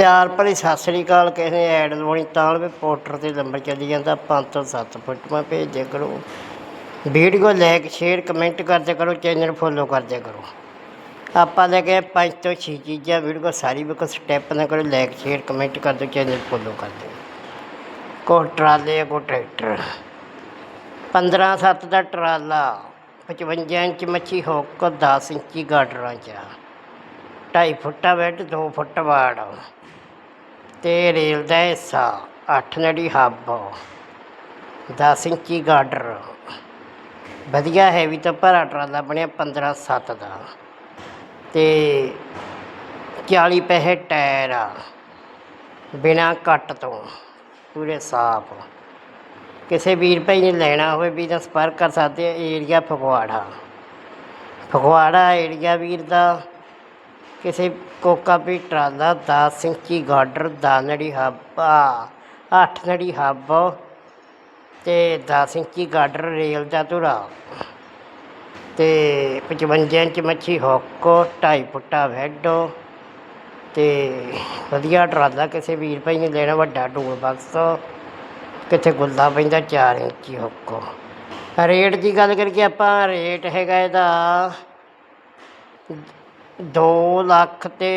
ਪਿਆਰ ਭਰੀ ਸਤਿ ਸ੍ਰੀ ਅਕਾਲ, ਕਿਸੇ ਨੇ ਐਡ ਲਵਾਉਣੀ ਤਾਂ ਵੀ ਪੋਸਟਰ ਤੇ ਨੰਬਰ ਚੱਲੀ ਜਾਂਦਾ 5 ਤੋਂ 7 ਫੋਟੋਆਂ ਭੇਜਿਆ ਕਰੋ। ਵੀਡੀਓ ਲਾਈਕ ਸ਼ੇਅਰ ਕਮੈਂਟ ਕਰਦੇ ਕਰੋ ਚੈਨਲ ਫੋਲੋ ਕਰਦੇ ਕਰੋ। ਆਪਾਂ ਲੈ ਕੇ ਪੰਜ ਤੋਂ ਛੇ ਚੀਜ਼ਾਂ, ਵੀਡੀਓ ਸਾਰੀ ਵੀ ਕੋਈ ਸਟੈਪ ਨਾ ਕਰੋ ਲਾਈਕ ਸ਼ੇਅਰ ਕਮੈਂਟ ਕਰ ਦਿਓ ਚੈਨਲ ਫੋਲੋ ਕਰ। ਦਿਓ ਕੋ ਟਰਾਲੇ ਕੋ ਟਰੈਕਟਰ। 15 7 ਦਾ ਟਰਾਲਾ 55 ਇੰਚ ਮੱਛੀ ਹੁੱਕ 10 ਇੰਚੀ ਗਾਡਰਾਂ ਚ ਢਾਈ ਫੁੱਟਾ ਬੈੱਡ 2 ਫੁੱਟ ਵਾੜ ਤੇ ਰੇਲ ਦਾ ਹਿੱਸਾ 8 ਨੜੀ ਹੱਬ 10 ਇੰਚੀ ਗਾਡਰ ਵਧੀਆ ਹੈਵੀ ਤਾਂ ਭਰਾ ਟਰਾਲਾ ਬਣਿਆ 15 7 ਦਾ। ਤੇ 40 ਪੈਸੇ ਟਾਇਰ ਆ, ਬਿਨਾ ਕੱਟ ਤੋਂ, ਪੂਰੇ ਸਾਫ਼ ਕਿਸੇ ਵੀਰ ਭਾਈ ਨੇ ਲੈਣਾ ਹੋਵੇ ਵੀ ਤਾਂ ਸੰਪਰਕ ਕਰ ਸਕਦੇ ਆ ਏਰੀਆ ਫਗਵਾੜਾ। ਫਗਵਾੜਾ ਏਰੀਆ ਵੀਰ ਦਾ ਕਿਸੇ ਕੋਕਾ ਵੀ ਟਰਾਲਾ 10 ਇੰਚੀ ਗਾਡਰ ਦਾ ਨੜੀ ਹੱਬ ਆ 8 ਨੜੀ ਹੱਬ ਤੇ 10 ਇੰਚੀ ਗਾਡਰ ਰੇਲ ਦਾ ਧੁਰਾ ਤੇ 55 ਇੰਚ ਮੱਛੀ ਹੋਕੋ 2.5 ਫੁੱਟਾ ਬੈੱਡ ਤੇ ਵਧੀਆ ਟਰਾਲਾ ਕਿਸੇ ਵੀਰ ਭਾਈ ਨੇ ਲੈਣਾ, ਵੱਡਾ ਟੂਲ ਬਾਕਸ ਕਿੱਥੇ ਗੁੱਲਾ ਪੈਂਦਾ 4 ਇੰਚੀ ਹੋਕੋ। ਰੇਟ ਦੀ ਗੱਲ ਕਰੀਏ ਆਪਾਂ ਰੇਟ ਹੈਗਾ ਇਹਦਾ ਦੋ ਲੱਖ ਤੇ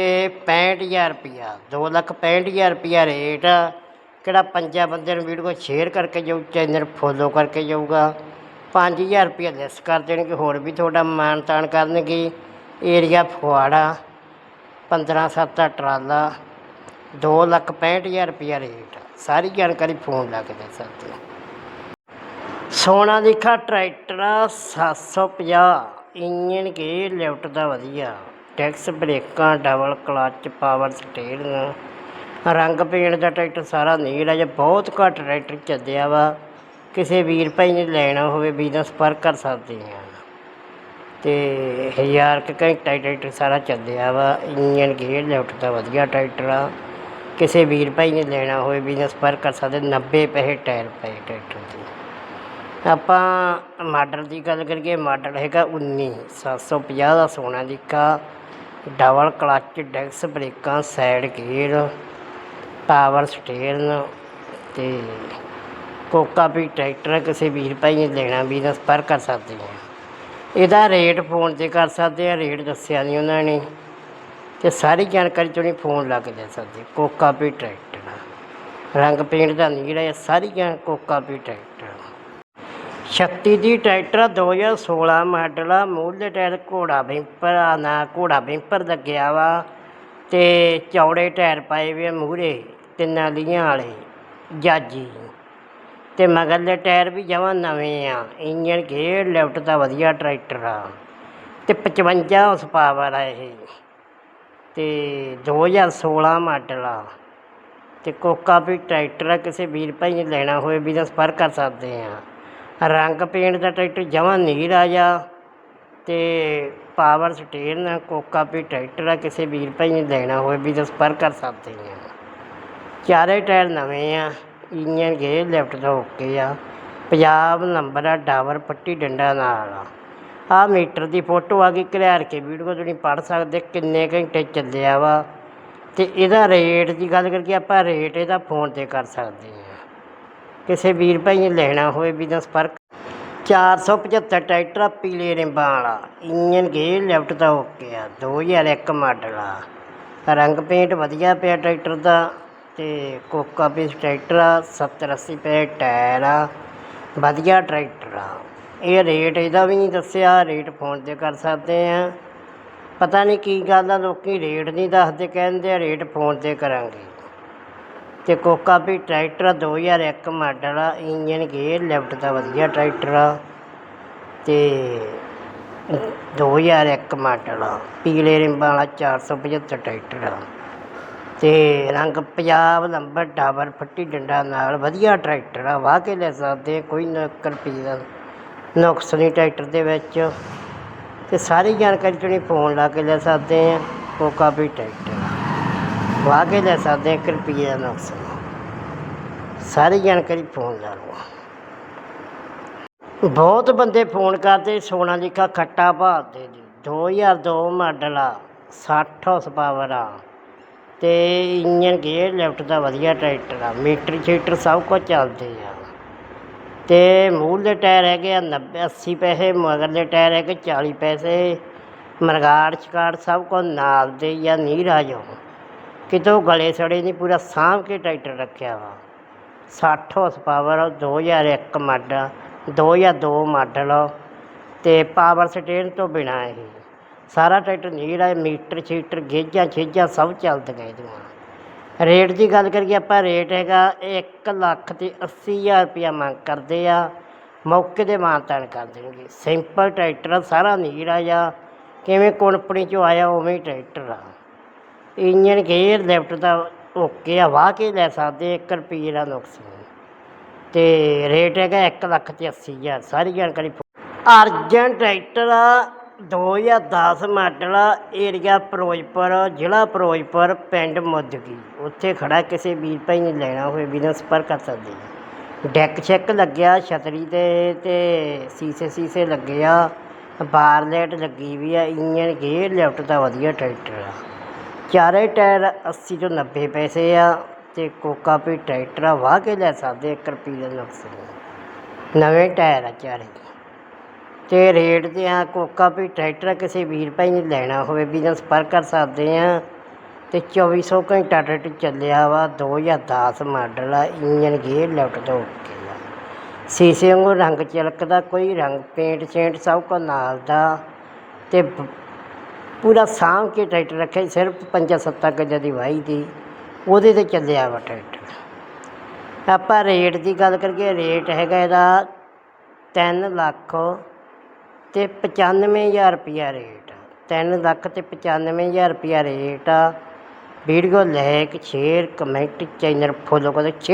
65000 ਰੁਪਿਆ 2 ਲੱਖ ਪੈਂਹਠ ਹਜ਼ਾਰ ਰੁਪਈਆ ਰੇਟ ਆ। ਕਿਹੜਾ ਪੰਜਾਂ ਬੰਦਿਆਂ ਨੂੰ ਵੀਡੀਓ ਸ਼ੇਅਰ ਕਰਕੇ ਜਾਊ, ਚੈਨਲ ਫੋਲੋ ਕਰਕੇ ਜਾਊਗਾ। 5000 ਰੁਪਈਆ ਲੈਸ ਕਰ ਦੇਣਗੇ, ਹੋਰ ਵੀ ਤੁਹਾਡਾ ਮਾਣ ਤਾਣ ਕਰਨਗੇ। ਏਰੀਆ ਫੁਆੜਾ 15 ਸੱਤ ਦਾ ਟਰਾਲਾ 2 ਲੱਖ 65000 ਰੁਪਈਆ ਰੇਟ ਸਾਰੀ ਜਾਣਕਾਰੀ ਫੋਨ ਲਾ ਕੇ ਦੇ ਸਕਦੇ ਸੋਨਾ ਲਿਖਾ ਟਰੈਕਟਰ ਆ 750 ਇੰਜਨ ਗੇ ਲਿਫਟ ਦਾ ਵਧੀਆ। ਟੈਕਸ ਬ੍ਰੇਕਾਂ, ਡਬਲ ਕਲਚ, ਪਾਵਰ ਸਟੀਅਰਿੰਗ, ਰੰਗ ਪੇਂਟ ਦਾ ਟਰੈਕਟਰ ਸਾਰਾ ਨੀਲ ਜੇ ਬਹੁਤ ਘੱਟ ਟਰੈਕਟਰ ਚੱਲਿਆ ਵਾ, ਕਿਸੇ ਵੀਰ ਭਾਈ ਨੇ ਲੈਣਾ ਹੋਵੇ ਬਿਜ਼ਨਸ ਪਰ ਕਰ ਸਕਦੇ ਆ। ਤੇ ਹਜ਼ਾਰ ਕੁ ਘੰਟਾ ਟਰੈਕਟਰ ਸਾਰਾ ਚੱਲਿਆ ਵਾ ਇੰਜਨ ਗੇਅਰ ਲਿਫਟ ਦਾ ਵਧੀਆ ਟਰੈਕਟਰ ਆ। ਕਿਸੇ ਵੀਰ ਭਾਈ ਨੇ ਲੈਣਾ ਹੋਵੇ ਬਿਜ਼ਨਸ ਪਰ ਕਰ ਸਕਦੇ 90 ਪੈਸੇ ਟਾਇਰ ਪਏ ਟਰੈਕਟਰ ਦੇ। ਆਪਾਂ ਮਾਡਲ ਦੀ ਗੱਲ ਕਰੀਏ, ਮਾਡਲ ਹੈਗਾ 19 750 ਦਾ ਸੋਨਾ ਲਿਖਾ ਡਬਲ ਕਲਚ ਡੈਕਸ ਬਰੇਕਾਂ, ਸਾਈਡ ਗੇਅਰ, ਪਾਵਰ ਸਟੀਅਰਿੰਗ ਅਤੇ ਕੋਕਾ ਵੀ ਟਰੈਕਟਰ ਕਿਸੇ ਵੀਰ ਭਾਈ ਨੇ ਲੈਣਾ ਵੀ ਦਾ ਸੰਪਰਕ ਕਰ ਸਕਦੇ ਆ। ਇਹਦਾ ਰੇਟ ਫੋਨ ਤੇ ਕਰ ਸਕਦੇ ਆ, ਰੇਟ ਦੱਸਿਆ ਨਹੀਂ ਉਹਨਾਂ ਨੇ। ਤੇ ਸਾਰੀ ਜਾਣਕਾਰੀ ਚੋਂ ਨਹੀਂ ਫੋਨ ਲਾ ਕੇ ਦੇ ਸਕਦੇ ਕੋਕਾ ਵੀ ਟਰੈਕਟਰ ਰੰਗ ਪੇਂਟ ਦਾ ਨੀਲਾ ਇਹ ਸਾਰੀ ਜਾਣ ਕੋਕਾ ਵੀ ਟਰੈਕਟਰ। ਸ਼ਕਤੀ ਦੀ ਟਰੈਕਟਰ 2016 ਮਾਡਲ ਆ ਮੂਹਰਲੇ ਟਾਇਰ ਘੋੜਾ ਬੈਂਪਰ ਆ, ਨਾ ਘੋੜਾ ਬੈਂਪਰ ਲੱਗਿਆ ਵਾ ਤੇ ਚੌੜੇ ਟਾਇਰ ਪਾਏ ਵੇ ਮੂਹਰੇ, ਤਿੰਨਾਂ ਲੀਆਂ ਵਾਲੇ, ਜਾਜੀ। ਤੇ ਮਗਰਲੇ ਟਾਇਰ ਵੀ ਜਮਾਂ ਨਵੇਂ ਆ ਇੰਜਨ ਗੇਅਰ ਲਿਫਟ ਦਾ ਵਧੀਆ ਟਰੈਕਟਰ ਆ। ਤੇ 55 ਹਾਰਸ ਪਾਵਰ ਆ ਇਹ। ਤੇ 2016 ਮਾਡਲ ਆ। ਤੇ ਕੋਕਾ ਵੀ ਟਰੈਕਟਰ ਆ, ਕਿਸੇ ਵੀਰ ਭਾਈ ਨੇ ਲੈਣਾ ਹੋਵੇ, ਵੀ ਤਾਂ ਸੰਪਰਕ ਕਰ ਸਕਦੇ ਆ। ਰੰਗ ਪੇਂਟ ਦਾ ਟਰੈਕਟਰ ਜਮਾਂ ਨੀਲ ਆ ਜਾ ਤੇ ਪਾਵਰ ਸਟੀਅਰਿੰਗ ਕੋਕਾ ਵੀ ਟਰੈਕਟਰ ਆ, ਕਿਸੇ ਵੀਰ ਭਾਈ ਨੇ ਲੈਣਾ ਹੋਵੇ ਵੀ ਤਾਂ ਸੰਪਰਕ ਕਰ ਸਕਦੇ ਆ। ਚਾਰੇ ਟਾਇਰ ਨਵੇਂ ਆ ਇੰਜਨ ਗੇਅਰ ਲੈਫਟ ਦਾ ਓਕੇ ਆ। ਪੰਜਾਬ ਨੰਬਰ ਆ ਡਾਵਰ ਪੱਟੀ ਡੰਡਾ ਨਾਲ ਆ। ਆਹ ਮੀਟਰ ਦੀ ਫੋਟੋ ਆ ਗਈ ਘਲਿਆਰ ਕੇ ਵੀਡੀਓ ਤੁਸੀਂ ਪੜ੍ਹ ਸਕਦੇ ਕਿੰਨੇ ਘੰਟੇ ਚੱਲਿਆ ਵਾ। ਤੇ ਇਹਦਾ ਰੇਟ ਦੀ ਗੱਲ ਕਰਕੇ ਆਪਾਂ ਰੇਟ ਇਹਦਾ ਫੋਨ ਤੇ ਕਰ ਸਕਦੇ ਹਾਂ ਕਿਸੇ ਵੀਰ ਭਾਈ ਨੇ ਲੈਣਾ ਹੋਵੇ ਵੀ ਦਾ ਸੰਪਰਕ 475 ਟਰੈਕਟਰ ਆ ਪੀਲੇ ਰਿੰਬਾਂ ਵਾਲਾ ਇੰਜਨ ਗੇਅਰ ਲੈਫਟ ਦਾ ਓਕੇ ਆ 2001 ਮਾਡਲ ਆ। ਰੰਗ ਪੇਂਟ ਵਧੀਆ ਪਿਆ ਟਰੈਕਟਰ ਦਾ ਤੇ ਕੋਕਾ ਪੀਸ ਟਰੈਕਟਰ ਆ 70 80 ਪਏ ਟਾਇਰ ਆ, ਵਧੀਆ ਟਰੈਕਟਰ ਆ। ਇਹ ਰੇਟ ਇਹਦਾ ਵੀ ਨਹੀਂ ਦੱਸਿਆ, ਰੇਟ ਫੋਨ ਤੇ ਕਰ ਸਕਦੇ ਆ। ਪਤਾ ਨਹੀਂ ਕੀ ਗੱਲ ਆ, ਲੋਕੀ ਰੇਟ ਨਹੀਂ ਦੱਸਦੇ, ਕਹਿੰਦੇ ਆ ਰੇਟ ਫੋਨ ਤੇ ਕਰਾਂਗੇ। ਅਤੇ ਕੋਕਾ ਵੀ ਟਰੈਕਟਰ ਆ 2001 ਮਾਡਲ ਆ ਇੰਜਨ ਗੇਅਰ ਲੈਫਟ ਦਾ ਵਧੀਆ ਟਰੈਕਟਰ ਆ ਅਤੇ ਦੋ ਹਜ਼ਾਰ ਇੱਕ ਮਾਡਲ ਆ, ਪੀਲੇ ਰਿੰਬਾਂ ਵਾਲਾ 475 ਟਰੈਕਟਰ ਆ ਅਤੇ ਰੰਗ ਪੰਜਾਬ ਨੰਬਰ ਡਾਬਰ ਫੱਟੀ ਡੰਡਾ ਨਾਲ ਵਧੀਆ ਟਰੈਕਟਰ ਆ, ਵਾਹ ਕੇ ਲੈ ਸਕਦੇ ਕੋਈ ਨਕਰ ਪੀ ਦਾ ਨੁਕਸ ਨਹੀਂ ਟਰੈਕਟਰ ਦੇ ਵਿੱਚ ਅਤੇ ਸਾਰੀ ਜਾਣਕਾਰੀ ਤੁਸੀਂ ਫੋਨ ਲਾ ਕੇ ਲੈ ਸਕਦੇ ਆ, ਕੋਕਾ ਵੀ ਟਰੈਕਟਰ ਵਾਹ ਕੇ ਲੈ ਸਕਦੇ ਇੱਕ ਰੁਪਈਏ ਦਾ ਨੁਕਸਾਨ ਸਾਰੀ ਜਾਣਕਾਰੀ ਫੋਨ ਲਾ ਲਓ ਬਹੁਤ ਬੰਦੇ ਫੋਨ ਕਰਦੇ, ਸੋਨਾ ਲਿਖਾ ਖੱਟਾ ਭਾਲਦੇ ਜੀ 2002 ਮਾਡਲ ਆ 60 ਹਾਰਸ ਪਾਵਰ ਆ। ਤੇ ਇੰਜਨ ਗੇਅਰ ਲੈਫਟ ਦਾ ਵਧੀਆ ਟਰੈਕਟਰ ਆ, ਮੀਟਰ ਸ਼ੀਟਰ ਸਭ ਕੁਝ ਚੱਲਦੇ ਆ। ਤੇ ਮੂਹਰਲੇ ਟਾਇਰ ਹੈਗੇ ਆ 90 80 ਪੈਸੇ ਮਗਰਲੇ ਟਾਇਰ ਹੈਗੇ 40 ਪੈਸੇ। ਮਰਗਾੜ ਚਕਾੜ ਸਭ ਕੁਝ ਨਾਲ ਦੇ ਜਾਂ ਨੀਰ ਕਿਤੋਂ ਗਲੇ ਸੜੇ ਨਹੀਂ, ਪੂਰਾ ਸਾਂਭ ਕੇ ਟਰੈਕਟਰ ਰੱਖਿਆ ਵਾ। 60 ਹਾਰਸ ਪਾਵਰ 2001 ਮਾਡਲ 2002 ਮਾਡਲ ਤੇ ਪਾਵਰ ਸਟੇਨ ਤੋਂ ਬਿਨਾ ਇਹ। ਸਾਰਾ ਟਰੈਕਟਰ ਨੀੜਾ ਆ, ਮੀਟਰ ਸ਼ੀਟਰ ਗੇਜਾਂ ਛੇਜਾਂ ਸਭ ਚੱਲਦੀਆਂ ਇਹਦੀਆਂ। ਰੇਟ ਦੀ ਗੱਲ ਕਰੀਏ, ਆਪਾਂ ਰੇਟ ਹੈਗਾ 1 ਲੱਖ ਤੇ 80 ਹਜ਼ਾਰ ਰੁਪਇਆ ਮੰਗ ਕਰਦੇ ਆ। ਮੌਕੇ ਦੇ ਮਾਨਤਾਨ ਕਰ ਦੇਣਗੇ। ਸਿੰਪਲ ਟਰੈਕਟਰ ਆ, ਸਾਰਾ ਨੀੜਾ ਆ ਜਾਂ ਕਿਵੇਂ ਕੰਪਨੀ ਚੋਂ ਆਇਆ, ਉਵੇਂ ਹੀ ਟਰੈਕਟਰ ਆ। ਇੰਜਨ ਗੇਅਰ ਲਿਫਟ ਦਾ ਓਕੇ ਆ, ਵਾਹ ਕੇ ਲੈ ਸਕਦੇ 1 ਰੁਪਏ ਦਾ ਨੁਕਸਾਨ ਨਹੀਂ। ਤੇ ਰੇਟ ਹੈਗਾ 1 ਲੱਖ ਤੇ 80 ਹਜ਼ਾਰ, ਸਾਰੀ ਜਾਣਕਾਰੀ ਅਰਜਨ ਟਰੈਕਟਰ ਆ 2010 ਮਾਡਲ ਏਰੀਆ ਫਿਰੋਜ਼ਪੁਰ, ਜ਼ਿਲ੍ਹਾ ਫਿਰੋਜ਼ਪੁਰ, ਪਿੰਡ ਮੁੱਦਕੀ ਉੱਥੇ ਖੜਾ ਕਿਸੇ ਵੀਰ ਭਾਈ ਨੇ ਲੈਣਾ ਹੋਵੇ ਵੀ ਨਾਲ ਸੰਪਰਕ ਕਰ ਸਕਦੇ ਡੈਕ ਚੈੱਕ ਲੱਗਿਆ, ਛਤਰੀ ਤੇ ਤੇ ਸੀਸੇ ਸੀਸੇ ਲੱਗੇ ਆ ਬਾਰ ਲੱਗੀ ਵੀ ਆ ਇੰਜਨ ਗੇਅਰ ਲਿਫਟ ਦਾ ਵਧੀਆ ਟਰੈਕਟਰ ਆ। ਚਾਰੇ ਟਾਇਰ 80 ਤੋਂ 90 ਪੈਸੇ ਆ ਤੇ ਕੋਕਾ ਵੀ ਟਰੈਕਟਰ ਆ ਵਾਹ ਕੇ ਲੈ ਸਕਦੇ 1 ਰੁਪਏ ਦਾ ਨੁਕਸ ਨਵੇਂ ਟਾਇਰ ਆ ਚਾਰੇ ਤੇ ਰੇਟ ਤੇ ਆ, ਕੋਕਾ ਵੀ ਟਰੈਕਟਰ ਕਿਸੇ ਵੀਰ ਭਾਈ ਨੇ ਲੈਣਾ ਹੋਵੇ ਵੀ ਨਾਲ ਸੰਪਰਕ ਕਰ ਸਕਦੇ ਆ। ਤੇ 2400 ਘੰਟਾ ਟਰੈਕਟਰ ਚੱਲਿਆ ਵਾ 2010 ਮਾਡਲ ਆ ਇੰਜਨ ਗੇਅਰ ਲੈਫਟ ਤੋਂ ਓਕੇ ਆ ਸੀਸੇ ਵਾਂਗੂ ਰੰਗ ਚਲਕਦਾ, ਕੋਈ ਰੰਗ ਪੇਂਟ ਸ਼ੇਂਟ ਸਭ ਕੁਝ ਨਾਲ ਦਾ। ਤੇ ਪੂਰਾ ਸਾਂਭ ਕੇ ਟਰੈਕਟਰ ਰੱਖਿਆ ਸਿਰਫ ਪੰਜਾਂ ਸੱਤਾਂ ਗੱਜਾਂ ਦੀ ਵਾਹੀ ਦੀ। ਉਹਦੇ ਤੇ ਚੱਲਿਆ ਵਾ ਟਰੈਕਟਰ। ਆਪਾਂ ਰੇਟ ਦੀ ਗੱਲ ਕਰੀਏ, ਰੇਟ ਹੈਗਾ ਇਹਦਾ 3 ਲੱਖ ਤੇ 95000 ਰੁਪਿਆ ਰੇਟ ਆ। 3 ਲੱਖ ਤੇ 95000 ਰੁਪਿਆ ਰੇਟ ਆ। Video like, share, comment, channel follow ਕਰੋ। ਸ਼ੇਅਰ